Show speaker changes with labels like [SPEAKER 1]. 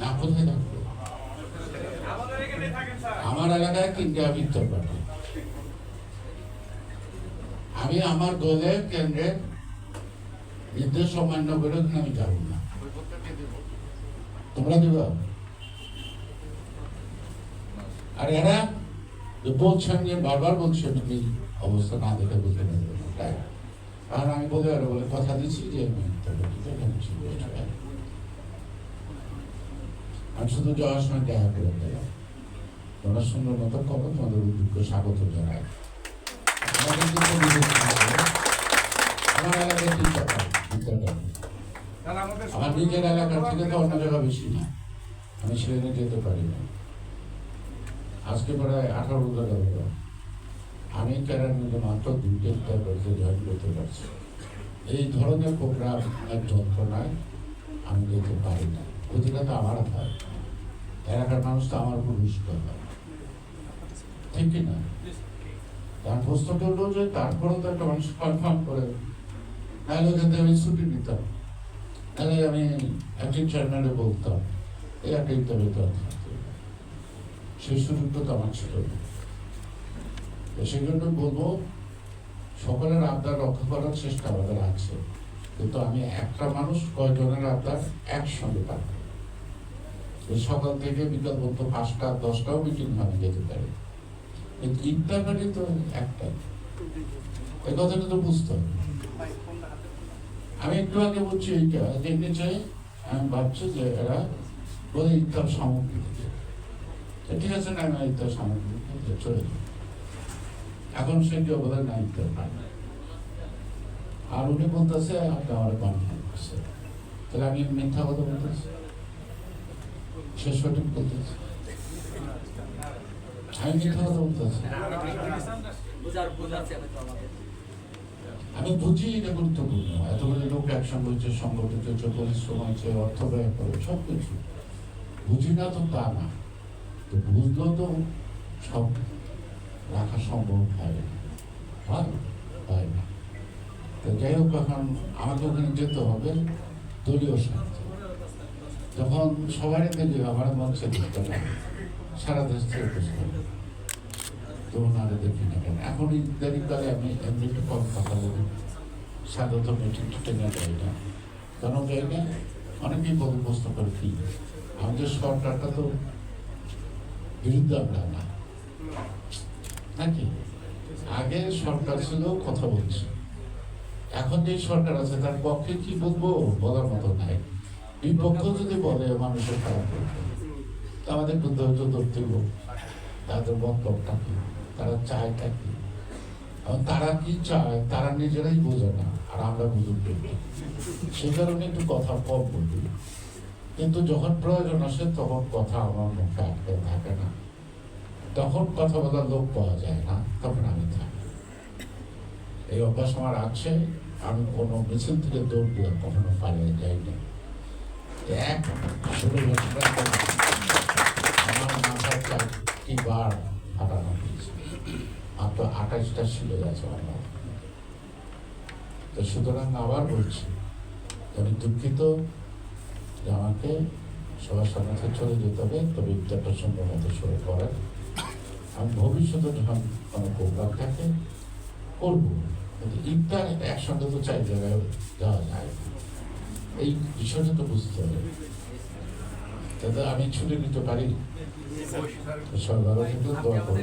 [SPEAKER 1] না কোথায় থাকব আমার এলাকায় তিনটা বিত্তর পার্টি। আমি আমার দলের কেন্দ্রের নির্দেশ অমান্য করে আমি যাব না। তোমরা দিবা? আর এরা বলছেন যে বারবার বলছে তুমি অবস্থা না দেখে বুঝতে পারবে তাই। আমি বলে আর বলে কথা দিচ্ছি যে আমি আমি শুধু যাওয়ার সময় দেখা করে তোমরা সুন্দর মতো করো তোমাদের উদ্যোগকে স্বাগত জানাই। আমাদের কিন্তু আমার এলাকায় তিনটা নিজের এলাকার থেকে তো অন্য জায়গা বেশি না। আমি সেখানে যেতে পারি না। আজকে প্রায় আঠারো জায়গা হলো আমি কেরানীতে মাত্র দুইটা বাড়িতে জয়েন করতে পারছি। এই ধরনের প্রোগ্রাম যন্ত্রণায় আমি যেতে পারি প্রতিটা তো আমার হাত এলাকার মানুষ তো আমার উপর রুষ্ট হয়। ঠিক কি না? তার প্রশ্ন করল যে তারপরেও তো একটা মানুষ কনফার্ম করে। নাহলে ওখান আমি ছুটি নিতাম তাহলে আমি একজন চেয়ারম্যানে বলতাম। এই একটা ইত্যাদি সেই সুযোগটা তো আমার ছিল না। তো সেই জন্য বলব, সকলের আবদার রক্ষা করার চেষ্টা আমাদের আছে। কিন্তু আমি একটা মানুষ, কয়জনের আবদার একসঙ্গে তো সকাল থেকে বিকাল পর্যন্ত পাঁচটা, দশটাও মিটিং আমি যেতে পারি। ইন্টারনেটে তো একটাই। এই কথাটা তো বুঝতে হবে। আমি একটু আগে বলছি এইটা, দেখতে চাই, আমি ভাবছি যে এরা বলে ইত্যাদ সামগ্রী। ঠিক আছে, না আমি সামগ্রী চলে যাই এখন সে কেউ বলে না ইত্যাদ পায় আর উনি বলতেছে, আপনি আমার করছে তাহলে আমি মিথ্যা কথা বলতেছি? সে সঠিক বলতেছে। আমি মিথ্যা কথা আমি বুঝি এটা গুরুত্বপূর্ণ। এতগুলো লোক একসঙ্গে হচ্ছে সংগঠিত হচ্ছে, পরিশ্রম হচ্ছে, অর্থ ব্যয় করে সব কিছু বুঝি না তো তা না। তো বুঝলেও তো সব রাখা সম্ভব হয়? হয় না। তো যাই হোক, এখন আমাকে ওখানে যেতে হবে। দলীয় স্বার্থে। যখন সবারই দিল্লি আমার মানুষের দেখতে সারা দেশ থেকে বসে তো ওনারা দেখি না কেন। এখন ইত্যাদিকালে আমি এমনি একটু কম কথা বলি। স্বাগত মিটিং টেনে যাই না। কেন যাই না? অনেকেই প্রশ্ন করে, কি? আমাদের সরকারটা তো বিরুদ্ধে আমরা না। নাকি? আগে সরকার ছিল, কথা বলছে। এখন যে সরকার আছে, তার পক্ষে কি বলব? বলার মতো নাই। বিপক্ষ যদি বলে মানুষের খারাপ আমাদের একটু ধৈর্য ধরতে হবে। তাদের বক্তব্যটা কি? তারা চায়টা কি? তারা কি চায়, তারা নিজেরাই বোঝে না, আর আমরা বুঝুন সে কারণে একটু কথা কম বলি। কিন্তু যখন প্রয়োজন আসে, তখন কথা আমার মুখে আটকে থাকে না। তখন কথা বলার লোক পাওয়া যায় না, তখন আমি থাকি। এই অভ্যাস আমার আছে, আমি কোনো মিছিল থেকে দৌড় দিয়ে কখনো পালিয়ে যাই না এক ষোলো বছর আমার মাথার বার ফাটানো হয়েছে মাত্র আঠাশটা ছিল গেছে আমার তো সুতরাং আবার বলছি আমি দুঃখিত যে আমাকে সবার সামনে চলে যেতে হবে তবে ইফতারটা সুন্দর মতো শুরু করেন আমি ভবিষ্যতে যখন কোনো প্রোগ্রাম থাকে করব কিন্তু ইফতার একসঙ্গে তো চাই জায়গায় যাওয়া যায়। এই বিষয়টা তো বুঝতে হবে। তাতে আমি ছুটি নিতে পারি সরকার কিন্তু দোয়া করে